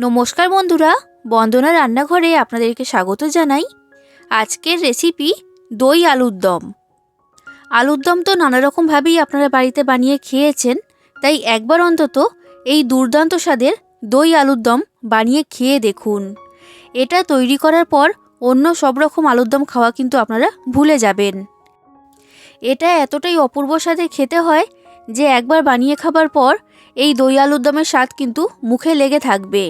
নমস্কার বন্ধুরা, বন্দনা রান্নাঘরে আপনাদেরকে স্বাগত জানাই। আজকের রেসিপি দই আলুর দম। আলুর দম তো নানা রকমভাবেই আপনারা বাড়িতে বানিয়ে খেয়েছেন, তাই একবার অন্তত এই দুর্দান্ত স্বাদের দই আলুর দম বানিয়ে খেয়ে দেখুন। এটা তৈরি করার পর অন্য সব রকম আলুর দম খাওয়া কিন্তু আপনারা ভুলে যাবেন। এটা এতটাই অপূর্ব স্বাদে খেতে হয় যে একবার বানিয়ে খাবার পর এই দই আলুর দমের স্বাদ কিন্তু মুখে লেগে থাকবে।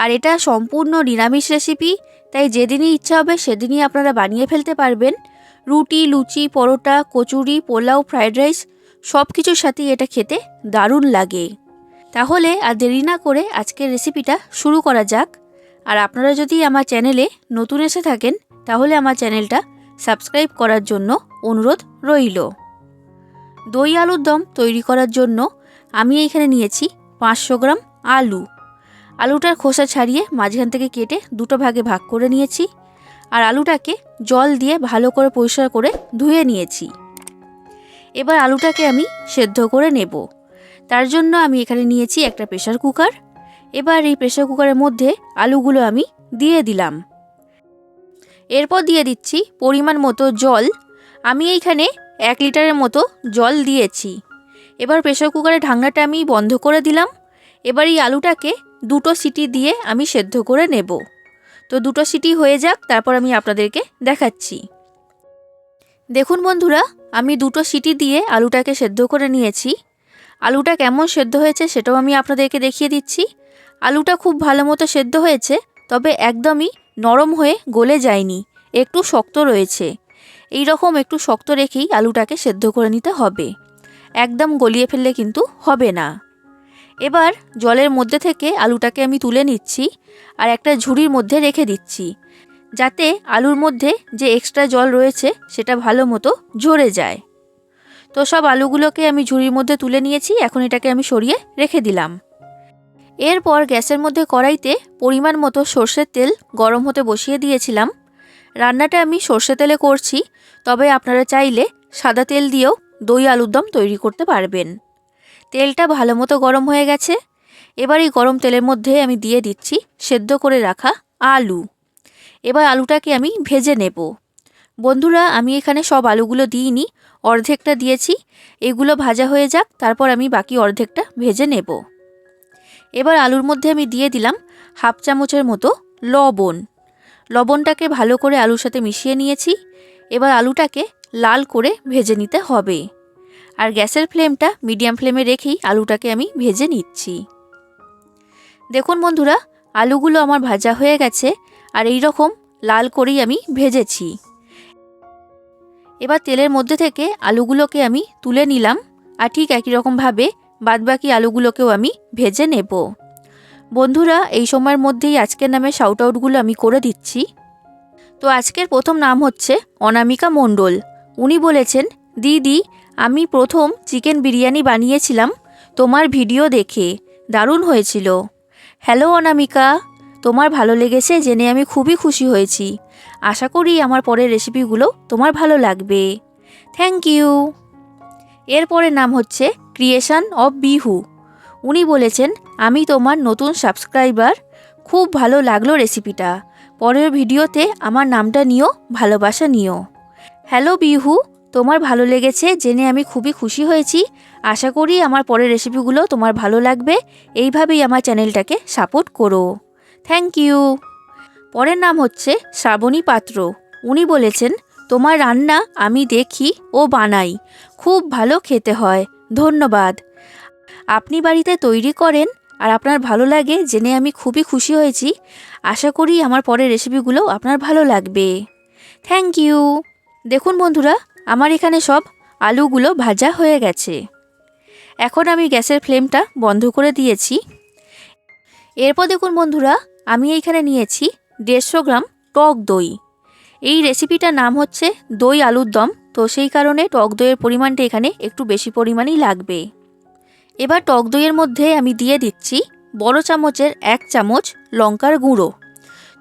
আর এটা সম্পূর্ণ নিরামিষ রেসিপি তাই যেদিনই ইচ্ছা হবে সেদিনই আপনারা বানিয়ে ফেলতে পারবেন। রুটি, লুচি, পরোটা, কচুরি, পোলাও ফ্রায়েড রাইস সব কিছুর সাথেই এটা খেতে দারুণ লাগে। তাহলে আর দেরি না করে আজকের রেসিপিটা শুরু করা যাক। আর আপনারা যদি আমার চ্যানেলে নতুন এসে থাকেন, তাহলে আমার চ্যানেলটা সাবস্ক্রাইব করার জন্য অনুরোধ রইল। দই আলুর দম তৈরি করার জন্য আমি এইখানে নিয়েছি পাঁচশো গ্রাম আলু। আলুটার খোসা ছাড়িয়ে মাঝখান থেকে কেটে দুটো ভাগে ভাগ করে নিয়েছি। আর আলুটাকে জল দিয়ে ভালো করে পরিষ্কার করে ধুয়ে নিয়েছি। এবার আলুটাকে আমি সেদ্ধ করে নেব। তার জন্য আমি এখানে নিয়েছি একটা প্রেশার কুকার। এবার এই প্রেশার কুকারের মধ্যে আলুগুলো আমি দিয়ে দিলাম। এরপর দিয়ে দিচ্ছি পরিমাণ মতো জল। আমি এইখানে এক লিটারের মতো জল দিয়েছি। এবার প্রেশার কুকারের ঢাকনাটা আমি বন্ধ করে দিলাম। এবার এই আলুটাকে দুটো সিটি দিয়ে আমি সেদ্ধ করে নেব। তো দুটো সিটি হয়ে যাক, তারপর আমি আপনাদেরকে দেখাচ্ছি। দেখুন বন্ধুরা, আমি দুটো সিটি দিয়ে আলুটাকে সেদ্ধ করে নিয়েছি। আলুটা কেমন সেদ্ধ হয়েছে সেটাও আমি আপনাদেরকে দেখিয়ে দিচ্ছি। আলুটা খুব ভালো মতো সেদ্ধ হয়েছে, তবে একদমই নরম হয়ে গলে যায়নি, একটু শক্ত রয়েছে। এই রকম একটু শক্ত রেখেই আলুটাকে সেদ্ধ করে নিতে হবে। একদম গলিয়ে ফেললে কিন্তু হবে না। এবার জলের মধ্যে থেকে আলুটাকে আমি তুলে নিচ্ছি আর একটা ঝুড়ির মধ্যে রেখে দিচ্ছি, যাতে আলুর মধ্যে যে এক্সট্রা জল রয়েছে সেটা ভালো মতো ঝরে যায়। তো সব আলুগুলোকে আমি ঝুড়ির মধ্যে তুলে নিয়েছি, এখন এটাকে আমি সরিয়ে রেখে দিলাম। এরপর গ্যাসের মধ্যে কড়াইতে পরিমাণ মতো সর্ষের তেল গরম হতে বসিয়ে দিয়েছিলাম। রান্নাটা আমি সর্ষে তেলে করছি, তবে আপনারা চাইলে সাদা তেল দিয়েও দই আলুর দম তৈরি করতে পারবেন। তেলটা ভালো মতো গরম হয়ে গেছে। এবার এই গরম তেলের মধ্যে আমি দিয়ে দিচ্ছি সেদ্ধ করে রাখা আলু। এবার আলুটাকে আমি ভেজে নেব। বন্ধুরা, আমি এখানে সব আলুগুলো দিইনি, অর্ধেকটা দিয়েছি। এগুলো ভাজা হয়ে যাক, তারপর আমি বাকি অর্ধেকটা ভেজে নেব। এবার আলুর মধ্যে আমি দিয়ে দিলাম হাফ চামচের মতো লবণ। লবণটাকে ভালো করে আলুর সাথে মিশিয়ে নিয়েছি। এবার আলুটাকে লাল করে ভেজে নিতে হবে। আর গ্যাসের ফ্লেমটা মিডিয়াম ফ্লেমে রেখেই আলুটাকে আমি ভেজে নিচ্ছি। দেখুন বন্ধুরা, আলুগুলো আমার ভাজা হয়ে গেছে আর এই রকম লাল করেই আমি ভেজেছি। এবার তেলের মধ্যে থেকে আলুগুলোকে আমি তুলে নিলাম আর ঠিক একই রকমভাবে বাদবাকি আলুগুলোকেও আমি ভেজে নেব। বন্ধুরা, এই সময়ের মধ্যেই আজকের নামে শাউট আউটগুলো আমি করে দিচ্ছি। তো আজকের প্রথম নাম হচ্ছে অনামিকা মণ্ডল। উনি বলেছেন, দিদি আমি প্রথম চিকেন বিরিয়ানি বানিয়েছিলাম। তোমার ভিডিও দেখে দারুণ হয়েছিল। হ্যালো, অনামিকা। তোমার ভালো লেগেছে জেনে আমি খুবই খুশি হয়েছি। আশা করি আমার পরের রেসিপিগুলো তোমার ভালো লাগবে। Thank you. এরপরের নাম হচ্ছে ক্রিয়েশন অফ বিহু। উনি বলেছেন, আমি তোমার নতুন সাবস্ক্রাইবার। খুব ভালো লাগল রেসিপিটা। পরের ভিডিওতে আমার নামটা নিও, ভালোবাসা নিও। হ্যালো, বিহু। তোমার ভালো লেগেছে জেনে আমি খুবই খুশি হয়েছি। আশা করি আমার পরের রেসিপিগুলো তোমার ভালো লাগবে। এইভাবেই আমার চ্যানেলটাকে সাপোর্ট করো। থ্যাংক ইউ পরের নাম হচ্ছে শ্রাবণী পাত্র। উনি বলেছেন, তোমার রান্না আমি দেখি ও বানাই। খুব ভালো খেতে হয়। ধন্যবাদ। আপনি বাড়িতে তৈরি করেন আর আপনার ভালো লাগে জেনে আমি খুবই খুশি হয়েছি। আশা করি আমার পরের রেসিপিগুলো আপনার ভালো লাগবে। থ্যাংক ইউ দেখুন বন্ধুরা আমার এখানে সব আলুগুলো ভাজা হয়ে গেছে। এখন আমি গ্যাসের ফ্লেমটা বন্ধ করে দিয়েছি। এরপর দেখুন বন্ধুরা, আমি এইখানে নিয়েছি দেড়শো গ্রাম টক দই। এই রেসিপিটার নাম হচ্ছে দই আলুর দম। তো সেই কারণে টক দইয়ের পরিমাণটা এখানে একটু বেশি পরিমাণেই লাগবে। এবার টক দইয়ের মধ্যে আমি দিয়ে দিচ্ছি বড় চামচের এক চামচ লঙ্কার গুঁড়ো।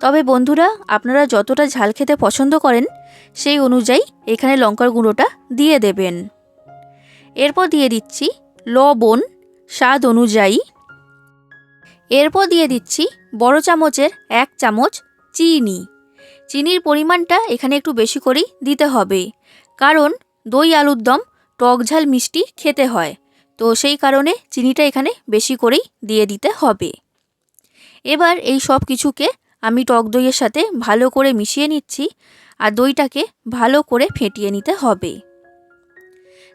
তবে বন্ধুরা, আপনারা যতটা ঝাল খেতে পছন্দ করেন, সেই অনুযায়ী এখানে লঙ্কার গুঁড়োটা দিয়ে দেবেন। এরপর দিয়ে দিচ্ছি লবণ, স্বাদ অনুযায়ী। এরপর দিয়ে দিচ্ছি বড় চামচের এক চামচ চিনি। চিনির পরিমাণটা এখানে একটু বেশি করেই দিতে হবে, কারণ দই আলুর দম টক ঝাল মিষ্টি খেতে হয়, তো সেই কারণে চিনিটা এখানে বেশি করেই দিয়ে দিতে হবে। এবার এই সব কিছুকে আমি টক দইয়ের সাথে ভালো করে মিশিয়ে নিচ্ছি আর দইটাকে ভালো করে ফেটিয়ে নিতে হবে।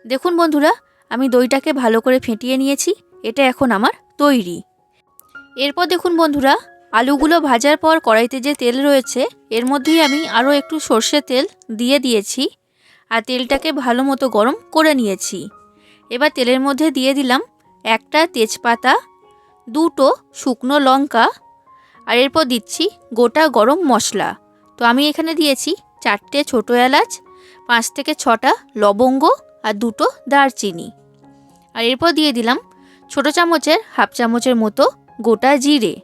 দেখুন বন্ধুরা, আমি দইটাকে ভালো করে ফেটিয়ে নিয়েছি, এটা এখন আমার তৈরি। এরপর দেখুন বন্ধুরা, আলুগুলো ভাজার পর কড়াইতে যে তেল রয়েছে, এর মধ্যেই আমি আরও একটু সর্ষে তেল দিয়ে দিয়েছি আর তেলটাকে ভালো মতো গরম করে নিয়েছি। এবার তেলের মধ্যে দিয়ে দিলাম একটা তেজপাতা, দুটো শুকনো লঙ্কা আর এরপর দিচ্ছি গোটা গরম মশলা। তো আমি এখানে দিয়েছি চারটে ছোটো এলাচ, পাঁচ থেকে ছটা লবঙ্গ আর দুটো দারচিনি। আর এরপর দিয়ে দিলাম ছোটো চামচের হাফ চামচের মতো গোটা জিরে।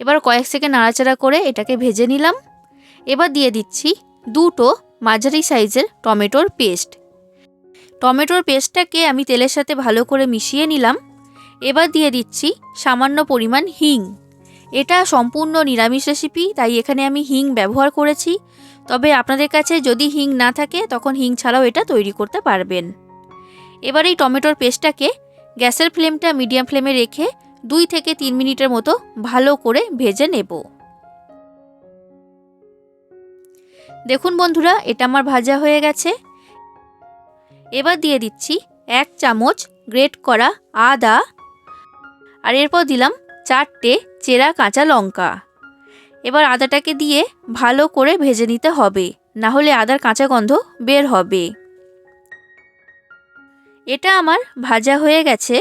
এবার কয়েক সেকেন্ড নাড়াচাড়া করে এটাকে ভেজে নিলাম। এবার দিয়ে দিচ্ছি দুটো মাঝারি সাইজের টমেটোর পেস্ট। টমেটোর পেস্টটাকে আমি তেলের সাথে ভালো করে মিশিয়ে নিলাম। এবার দিয়ে দিচ্ছি সামান্য পরিমাণ হিং। এটা সম্পূর্ণ নিরামিষ রেসিপি তাই এখানে আমি হিং ব্যবহার করেছি। তবে আপনাদের কাছে যদি হিং না থাকে, তখন হিং ছাড়াও এটা তৈরি করতে পারবেন। এবার এই টমেটোর পেস্টটাকে গ্যাসের ফ্লেমটা মিডিয়াম ফ্লেমে রেখে দুই থেকে তিন মিনিটের মতো ভালো করে ভেজে নেব। দেখুন বন্ধুরা, এটা আমার ভাজা হয়ে গেছে। এবার দিয়ে দিচ্ছি এক চামচ গ্রেট করা আদা। আর এরপর দিলাম চারটে চেরা কাঁচা লঙ্কা। এবার আদাটাকে দিয়ে ভালো করে ভেজে নিতে হবে, না হলে আদার কাঁচা গন্ধ বের হবে। এটা আমার ভাজা হয়ে গেছে।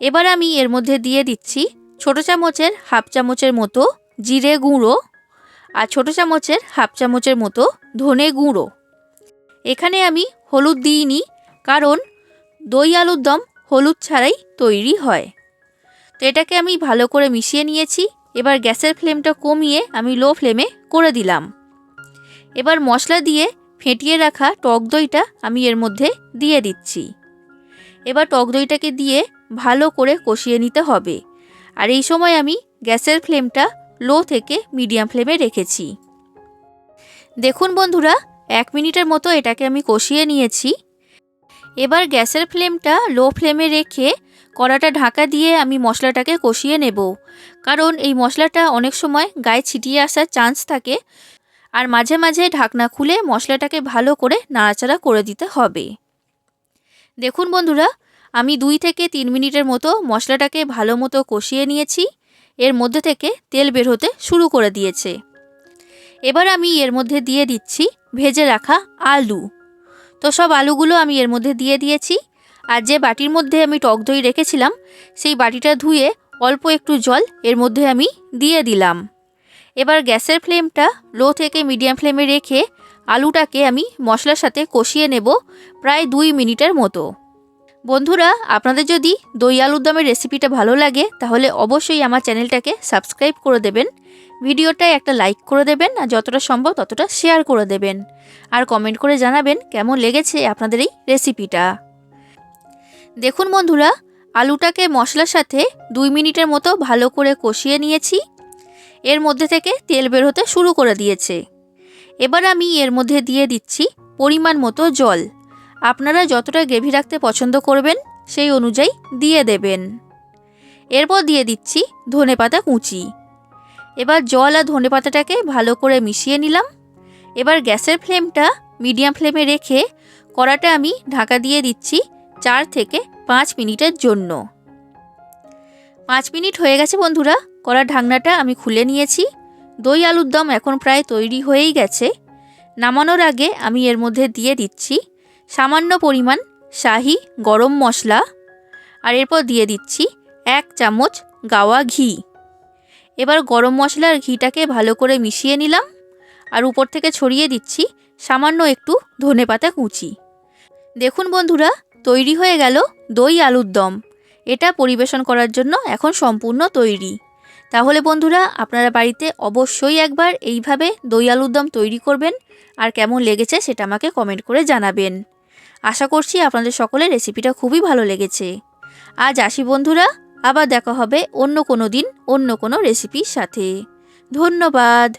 এবার আমি এর মধ্যে দিয়ে দিচ্ছি ছোটো চামচের হাফ চামচের মতো জিরে গুঁড়ো আর ছোটো চামচের হাফ চামচের মতো ধনে গুঁড়ো। এখানে আমি হলুদ দিইনি, কারণ দই আলুর দম হলুদ ছাড়াই তৈরি হয়। তো এটাকে আমি ভালো করে মিশিয়ে নিয়েছি। এবার গ্যাসের ফ্লেমটা কমিয়ে আমি লো ফ্লেমে করে দিলাম। এবার মশলা দিয়ে ফেটিয়ে রাখা টক দইটা আমি এর মধ্যে দিয়ে দিচ্ছি। এবার টক দইটাকে দিয়ে ভালো করে কষিয়ে নিতে হবে। আর এই সময় আমি গ্যাসের ফ্লেমটা লো থেকে মিডিয়াম ফ্লেমে রেখেছি। দেখুন বন্ধুরা, এক মিনিটের মতো এটাকে আমি কষিয়ে নিয়েছি। এবার গ্যাসের ফ্লেমটা লো ফ্লেমে রেখে কড়াটা ঢাকা দিয়ে আমি মশলাটাকে কষিয়ে নেব। কারণ এই মশলাটা অনেক সময় গায়ে ছিটিয়ে আসার চান্স থাকে। আর মাঝে মাঝে ঢাকনা খুলে মশলাটাকে ভালো করে নাড়াচাড়া করে দিতে হবে। দেখুন বন্ধুরা, আমি দুই থেকে তিন মিনিটের মতো মশলাটাকে ভালো মতো কষিয়ে নিয়েছি। এর মধ্যে থেকে তেল বের হতে শুরু করে দিয়েছে। এবার আমি এর মধ্যে দিয়ে দিচ্ছি ভেজে রাখা আলু। তো সব আলুগুলো আমি এর মধ্যে দিয়ে দিয়েছি। আর যে বাটির মধ্যে আমি টক দই রেখেছিলাম, সেই বাটিটা ধুয়ে অল্প একটু জল এর মধ্যে আমি দিয়ে দিলাম। এবার গ্যাসের ফ্লেমটা লো থেকে মিডিয়াম ফ্লেমে রেখে আলুটাকে আমি মশলার সাথে কষিয়ে নেব প্রায় দুই মিনিটের মতো। বন্ধুরা, আপনাদের যদি দই আলুর দমের রেসিপিটা ভালো লাগে, তাহলে অবশ্যই আমার চ্যানেলটাকে সাবস্ক্রাইব করে দেবেন। ভিডিওটায় একটা লাইক করে দেবেন আর যতটা সম্ভব ততটা শেয়ার করে দেবেন। আর কমেন্ট করে জানাবেন কেমন লেগেছে আপনাদের এই রেসিপিটা। দেখুন বন্ধুরা, আলুটাকে মশলার সাথে দুই মিনিটের মতো ভালো করে কষিয়ে নিয়েছি। এর মধ্যে থেকে তেল বের হতে শুরু করে দিয়েছে। এবার আমি এর মধ্যে দিয়ে দিচ্ছি পরিমাণ মতো জল। আপনারা যতটা গ্রেভি রাখতে পছন্দ করবেন, সেই অনুযায়ী দিয়ে দেবেন। এরপর দিয়ে দিচ্ছি ধনে পাতা কুচি। এবার জল আর ধনে পাতাটাকে ভালো করে মিশিয়ে নিলাম। এবার গ্যাসের ফ্লেমটা মিডিয়াম ফ্লেমে রেখে কড়াটা আমি ঢাকা দিয়ে দিচ্ছি চার থেকে পাঁচ মিনিটের জন্য। পাঁচ মিনিট হয়ে গেছে বন্ধুরা, কড়ার ঢাকনাটা আমি খুলে নিয়েছি। দই আলুর দম এখন প্রায় তৈরি হয়েই গেছে। নামানোর আগে আমি এর মধ্যে দিয়ে দিচ্ছি সামান্য পরিমাণ শাহি গরম মশলা আর এরপর দিয়ে দিচ্ছি এক চামচ গাওয়া ঘি। এবার গরম মশলার ঘিটাকে ভালো করে মিশিয়ে নিলাম আর উপর থেকে ছড়িয়ে দিচ্ছি সামান্য একটু ধনেপাতা কুচি। দেখুন বন্ধুরা তৈরি হয়ে গেল দই আলুর দম। এটা পরিবেশন করার জন্য এখন সম্পূর্ণ তৈরি। তাহলে বন্ধুরা, আপনারা বাড়িতে অবশ্যই একবার এইভাবে দই আলুর দম তৈরি করবেন আর কেমন লেগেছে সেটা আমাকে কমেন্ট করে জানাবেন। আশা করছি আপনাদের সকলের রেসিপিটা খুবই ভালো লেগেছে। আজ আসি বন্ধুরা, আবার দেখা হবে অন্য কোনো দিন অন্য কোনো রেসিপির সাথে। ধন্যবাদ।